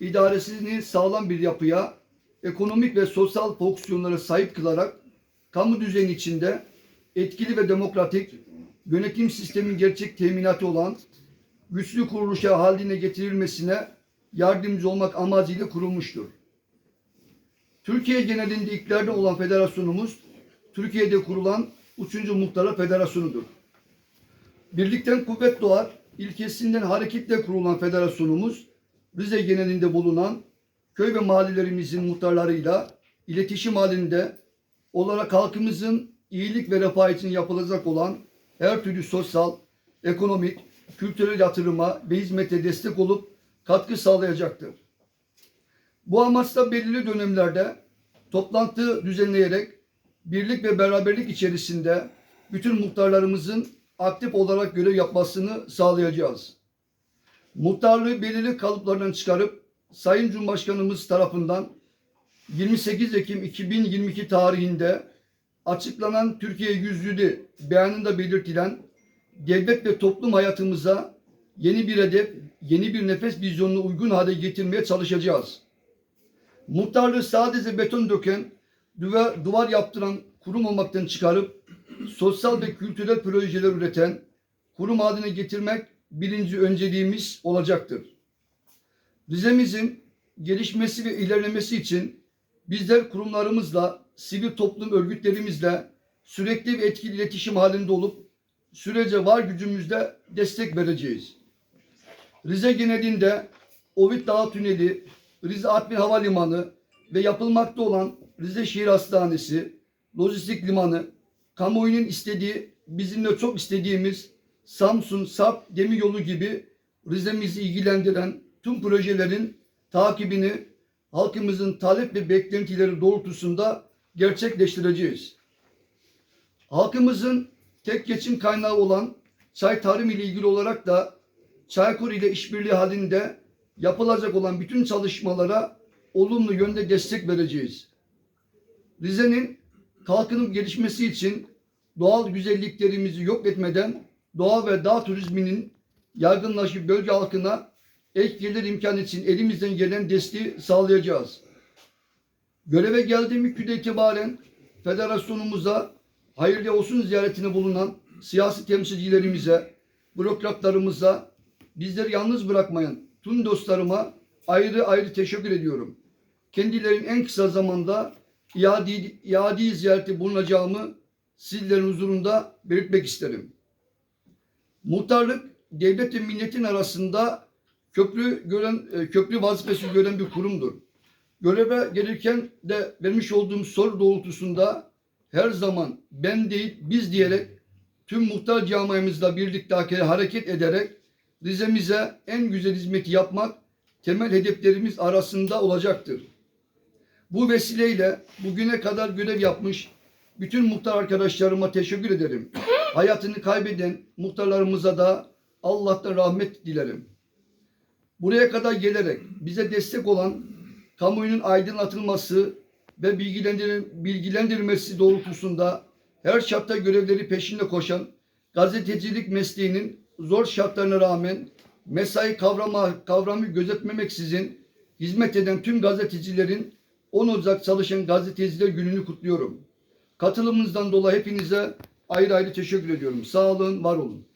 idaresini sağlam bir yapıya, ekonomik ve sosyal fonksiyonlara sahip kılarak kamu düzeni içinde etkili ve demokratik yönetim sistemin gerçek teminatı olan güçlü kuruluşa haline getirilmesine yardımcı olmak amacıyla kurulmuştur. Türkiye genelinde ilklerde olan federasyonumuz, Türkiye'de kurulan 3. Muhtarlar Federasyonu'dur. Birlikten kuvvet doğar ilkesinden hareketle kurulan federasyonumuz, Rize genelinde bulunan köy ve mahallelerimizin muhtarlarıyla iletişim halinde olarak halkımızın iyilik ve refah için yapılacak olan her türlü sosyal, ekonomik, kültürel yatırıma ve hizmete destek olup katkı sağlayacaktır. Bu amaçla belirli dönemlerde toplantı düzenleyerek birlik ve beraberlik içerisinde bütün muhtarlarımızın aktif olarak görev yapmasını sağlayacağız. Muhtarlığı belirli kalıplarından çıkarıp Sayın Cumhurbaşkanımız tarafından 28 Ekim 2022 tarihinde açıklanan Türkiye yüzyılı beyanında belirtilen devlet ve toplum hayatımıza yeni bir hedef, yeni bir nefes vizyonuna uygun hale getirmeye çalışacağız. Muhtarlığı sadece beton döken, duvar, duvar yaptıran kurum olmaktan çıkarıp sosyal ve kültürel projeler üreten kurum haline getirmek birinci önceliğimiz olacaktır. Rize'mizin gelişmesi ve ilerlemesi için bizler kurumlarımızla, sivil toplum örgütlerimizle sürekli ve etkili iletişim halinde olup sürece var gücümüzle destek vereceğiz. Rize genelinde Ovid Dağı Tüneli, Rize Artvin Havalimanı ve yapılmakta olan Rize Şehir Hastanesi, Lojistik Limanı, kamuoyunun istediği, bizim de çok istediğimiz Samsun, Sarp Demiryolu gibi Rize'mizi ilgilendiren tüm projelerin takibini halkımızın talep ve beklentileri doğrultusunda gerçekleştireceğiz. Halkımızın tek geçim kaynağı olan çay tarım ile ilgili olarak da Çaykur ile işbirliği halinde yapılacak olan bütün çalışmalara olumlu yönde destek vereceğiz. Rize'nin kalkınıp gelişmesi için doğal güzelliklerimizi yok etmeden doğa ve dağ turizminin yaygınlaşıp bölge halkına ek gelir imkanı için elimizden gelen desteği sağlayacağız. Göreve geldiğim günden itibaren federasyonumuza hayırlı olsun ziyaretine bulunan siyasi temsilcilerimize, bürokratlarımıza, bizleri yalnız bırakmayan tüm dostlarıma ayrı ayrı teşekkür ediyorum. Kendilerinin en kısa zamanda iade, iade ziyareti bulunacağımı sizlerin huzurunda belirtmek isterim. Muhtarlık devlet ve milletin arasında köprü gören e, köprü vazifesi gören bir kurumdur. Göreve gelirken de vermiş olduğum soru doğrultusunda her zaman ben değil biz diyerek tüm muhtar camiamızla birlikte hareket ederek Rize'mize en güzel hizmeti yapmak temel hedeflerimiz arasında olacaktır. Bu vesileyle bugüne kadar görev yapmış bütün muhtar arkadaşlarıma teşekkür ederim. Hayatını kaybeden muhtarlarımıza da Allah'tan rahmet dilerim. Buraya kadar gelerek bize destek olan kamuoyunun aydınlatılması ve bilgilendir bilgilendirilmesi doğrultusunda her şartta görevleri peşinde koşan gazetecilik mesleğinin zor şartlarına rağmen mesai kavrama, kavramı gözetmemeksizin hizmet eden tüm gazetecilerin 10 Ocak çalışan gazeteciler gününü kutluyorum. Katılımınızdan dolayı hepinize ayrı ayrı teşekkür ediyorum. Sağ olun, var olun.